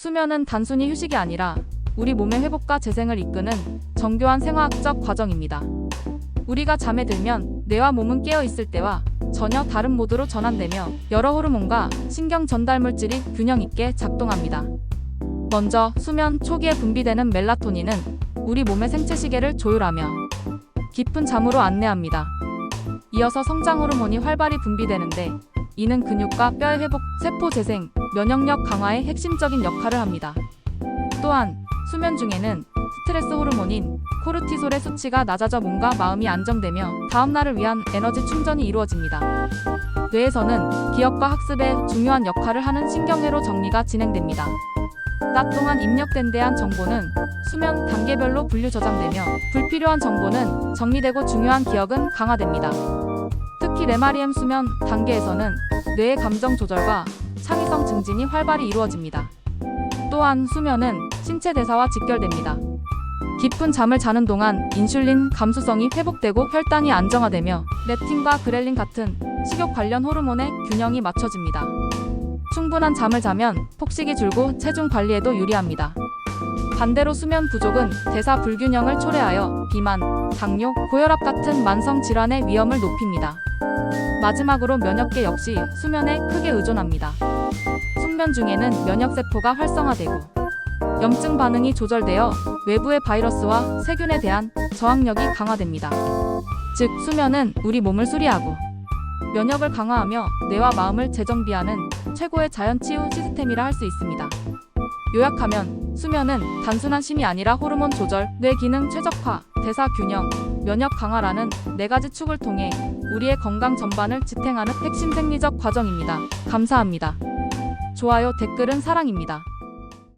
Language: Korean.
수면은 단순히 휴식이 아니라 우리 몸의 회복과 재생을 이끄는 정교한 생화학적 과정입니다. 우리가 잠에 들면 뇌와 몸은 깨어 있을 때와 전혀 다른 모드로 전환되며 여러 호르몬과 신경 전달 물질이 균형 있게 작동합니다. 먼저 수면 초기에 분비되는 멜라토닌은 우리 몸의 생체 시계를 조율하며 깊은 잠으로 안내합니다. 이어서 성장 호르몬이 활발히 분비되는데 이는 근육과 뼈의 회복, 세포 재생, 면역력 강화에 핵심적인 역할을 합니다. 또한 수면 중에는 스트레스 호르몬인 코르티솔의 수치가 낮아져 몸과 마음이 안정되며 다음날을 위한 에너지 충전이 이루어집니다. 뇌에서는 기억과 학습에 중요한 역할을 하는 신경회로 정리가 진행됩니다. 낮 동안 입력된 대한 정보는 수면 단계별로 분류 저장되며 불필요한 정보는 정리되고 중요한 기억은 강화됩니다. 특히 레마리엠 수면 단계에서는 뇌의 감정 조절과 창의성 증진이 활발히 이루어집니다. 또한 수면은 신체 대사와 직결됩니다. 깊은 잠을 자는 동안 인슐린 감수성이 회복되고 혈당이 안정화되며 렙틴과 그렐린 같은 식욕 관련 호르몬의 균형이 맞춰집니다. 충분한 잠을 자면 폭식이 줄고 체중 관리에도 유리합니다. 반대로 수면 부족은 대사 불균형을 초래하여 비만, 당뇨, 고혈압 같은 만성 질환의 위험을 높입니다. 마지막으로 면역계 역시 수면에 크게 의존합니다. 숙면 중에는 면역세포가 활성화되고 염증 반응이 조절되어 외부의 바이러스와 세균에 대한 저항력이 강화됩니다. 즉, 수면은 우리 몸을 수리하고 면역을 강화하며 뇌와 마음을 재정비하는 최고의 자연 치유 시스템이라 할 수 있습니다. 요약하면 수면은 단순한 쉼이 아니라 호르몬 조절, 뇌 기능 최적화, 대사 균형, 면역 강화라는 네 가지 축을 통해 우리의 건강 전반을 지탱하는 핵심 생리적 과정입니다. 감사합니다. 좋아요, 댓글은 사랑입니다.